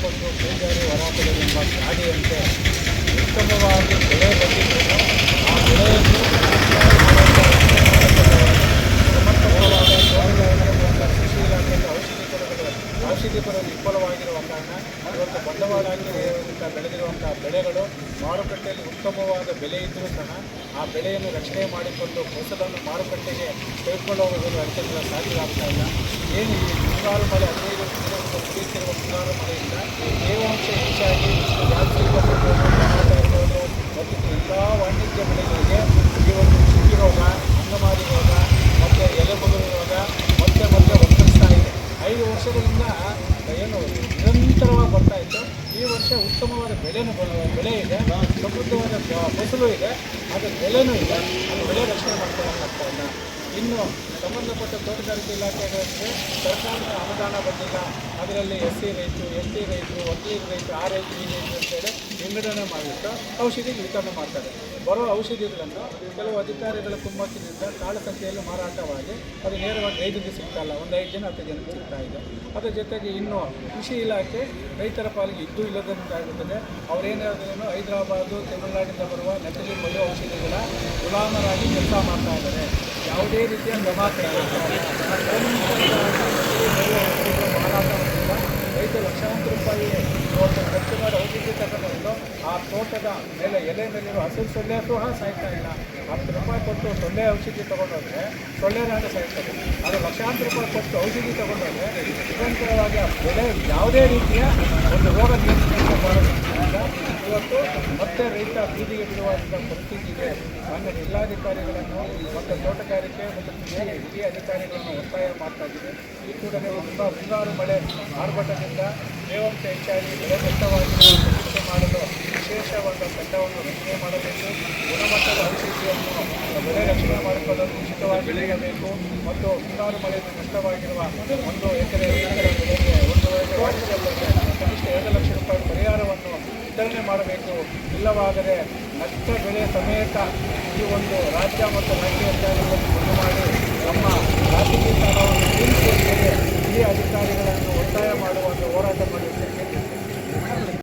ಕೊಟ್ಟು ಪೂಜಾರಿ ಹೊರಾಟಗಳು ಎಂಬ ಗಾಡಿಯಂತೆ ಉತ್ತಮವಾಗಿ ಬೆಳೆ ಬಂದಿದ್ದರೂ ಆ ಬೆಳೆಯನ್ನು ಸಮರ್ಪಕವಾದ ತೋಟಗಾರಿಕೆ ಕೃಷಿ ಇಲಾಖೆಯಲ್ಲಿ ಔಷಧಿ ಪದಗಳು ಔಷಧಿ ಪದಗಳು ವಿಫಲವಾಗಿರುವ ಕಾರಣ ಇವತ್ತು ಬಂಡವಾಳ ಹಾಕಿರುವಂಥ ಬೆಳೆದಿರುವಂಥ ಬೆಳೆಗಳು ಮಾರುಕಟ್ಟೆಯಲ್ಲಿ ಉತ್ತಮವಾದ ಬೆಲೆ ಇದ್ದರೂ ಸಹ ಆ ಬೆಳೆಯನ್ನು ರಕ್ಷಣೆ ಮಾಡಿಕೊಂಡು ಫಸಲನ್ನು ಮಾರುಕಟ್ಟೆಗೆ ತೆಗೆದುಕೊಂಡು ಹೋಗೋದು ರೈತರಿಂದ ಸಾಧ್ಯವಾಗ್ತಾ ಇಲ್ಲ ಏನು ಈ ಮುಂಗಾರು ಮಳೆ ಹದಿನೈದು ಕುಡಿಯುತ್ತಿರುವ ನಿರಂತರವಾಗಿ ಬರ್ತಾ ಇತ್ತು. ಈ ವರ್ಷ ಉತ್ತಮವಾದ ಬೆಳೆನೂ ಬೆಳೆ ಇದೆ. ಸಮೃದ್ಧವಾದ ಫಸಲು ಇದೆ. ಅದು ಬೆಲೆನೂ ಇದೆ ಅದು ಬೆಳೆ ರಕ್ಷಣೆ ಮಾಡ್ಕೊಳ್ಳೋಕ್ಕಾಗ್ತಾ ಇಲ್ಲ ಇನ್ನು ಸಂಬಂಧಪಟ್ಟ ತೋಟಗಾರಿಕೆ ಇಲಾಖೆಗಳಿಗೆ ಸರ್ಕಾರದ ಅನುದಾನ ಬಂದಿಲ್ಲ. ಅದರಲ್ಲಿ ಎಸ್ ಸಿ ರೈತರು, ಎಸ್ ಟಿ ರೈತರು ಒಕ್ಕಲಿಗ ರೈತರು ಆ ರೈತರು ಈ ರೈತರು ಅಂತೇಳಿ ವಿಂಗಡಣೆ ಮಾಡಿಬಿಟ್ಟು ಔಷಧಿ ವಿತರಣೆ ಮಾಡ್ತಾರೆ. ಬರೋ ಔಷಧಿಗಳನ್ನು ಕೆಲವು ಅಧಿಕಾರಿಗಳ ಕುಮ್ಮಕ್ಕಿನಿಂದ ಕಾಳು ಸಂಖ್ಯೆಯಲ್ಲಿ ಮಾರಾಟವಾಗಿ ಅದು ನೇರವಾಗಿ ರೈತರಿಗೆ ಸಿಗ್ತಾಯಿಲ್ಲ ಒಂದು ಐದು ಜನ ಹತ್ತು ಜನಕ್ಕೆ ಸಿಗ್ತಾ ಇದೆ. ಅದರ ಜೊತೆಗೆ ಇನ್ನು ಕೃಷಿ ಇಲಾಖೆ ರೈತರ ಪಾಲಿಗೆ ಇದ್ದು ಇಲ್ಲದಂತಾಗುತ್ತದೆ. ಅವರೇನಾದ್ರೂ ಹೈದರಾಬಾದು, ತಮಿಳುನಾಡಿಂದ ಬರುವ ನಕಲಿ ಮಳೆ ಔಷಧಿಗಳ ಗುಲಾಮರಾಗಿ ಕೆಲಸ ಮಾಡ್ತಾ ಇದ್ದಾರೆ. ಯಾವುದೇ ರೀತಿಯ ಕ್ರಮ ರೈತ ಲಕ್ಷಾಂತರ ರೂಪಾಯಿ ಖರ್ಚು ಮಾಡಿ ಔಷಧಿ ತಗೊಂಡು ಆ ತೋಟದ ಮೇಲೆ ಎಲೆ ಮೇಲಿರೋ ಹಸಿರು ಸೊಳ್ಳೆ ಸಹ ಸಾಯ್ತಾ ಇಲ್ಲ. ಹತ್ತು ರೂಪಾಯಿ ಕೊಟ್ಟು ಸೊಳ್ಳೆ ಔಷಧಿ ತೊಗೊಂಡೋದ್ರೆ ಸೊಳ್ಳೆ ರಾಗ ಸಾಯ್ತದೆ ಅದು ಲಕ್ಷಾಂತರ ರೂಪಾಯಿ ಕೊಟ್ಟು ಔಷಧಿ ತೊಗೊಂಡೋದ್ರೆ ನಿರಂತರವಾಗಿ ಆ ಬೆಳೆ ಯಾವುದೇ ರೀತಿಯ ಒಂದು ರೋಗ ನಿಯಂತ್ರಣಕ್ಕೆ ಬರೋದ್ರಿಂದ ಇವತ್ತು ಮತ್ತೆ ರೈತ ಪರಿಸ್ಥಿತಿಗೆ ಮಾನ್ಯ ಜಿಲ್ಲಾಧಿಕಾರಿಗಳನ್ನು ಮತ್ತು ತೋಟಗಾರಿಕೆ ಮತ್ತು ಬೇರೆ ಹಿರಿಯ ಅಧಿಕಾರಿಗಳನ್ನು ಒತ್ತಾಯ ಮಾಡ್ತಾ ಇದ್ದೀವಿ. ಈ ಕೂಡಲೇ ತುಂಬ ಮುಂಗಾರು ಮಳೆ ಆರ್ಭಟದಿಂದ ತೇವಾಂಶ ಹೆಚ್ಚಾಗಿ ಬೆಳೆ ನಷ್ಟವಾಗಿ ಮಾಡಲು ವಿಶೇಷವಾದ ತಂಡವನ್ನು ರಚನೆ ಮಾಡಬೇಕು. ಗುಣಮಟ್ಟದ ಅಭಿವೃದ್ಧಿಯನ್ನು ಬೆಳೆ ರಕ್ಷಣೆ ಮಾಡಿಕೊಳ್ಳಲು ಉಚಿತವಾಗಿ ಬೆಳೆಯಬೇಕು. ಮತ್ತು ಮುಂಗಾರು ಮಳೆಯಿಂದ ನಷ್ಟವಾಗಿರುವ ಒಂದು ಎಕರೆ ಬೆಳೆಗೆ ಒಂದು ಕನಿಷ್ಠ ಎರಡು ಲಕ್ಷ ರೂಪಾಯಿ ಪರಿಹಾರವನ್ನು ವಿತರಣೆ ಮಾಡಬೇಕು. ಇಲ್ಲವಾದರೆ ನಷ್ಟ ಬೆಳೆ ಸಮೇತ ಈ ಒಂದು ರಾಜ್ಯ ಮತ್ತು ರಾಜ್ಯ ಅಧಿಕಾರಿಗಳನ್ನು ಮಾಡಿ ನಮ್ಮ ರಾಜಕೀಯ ಸ್ಥಾನವನ್ನು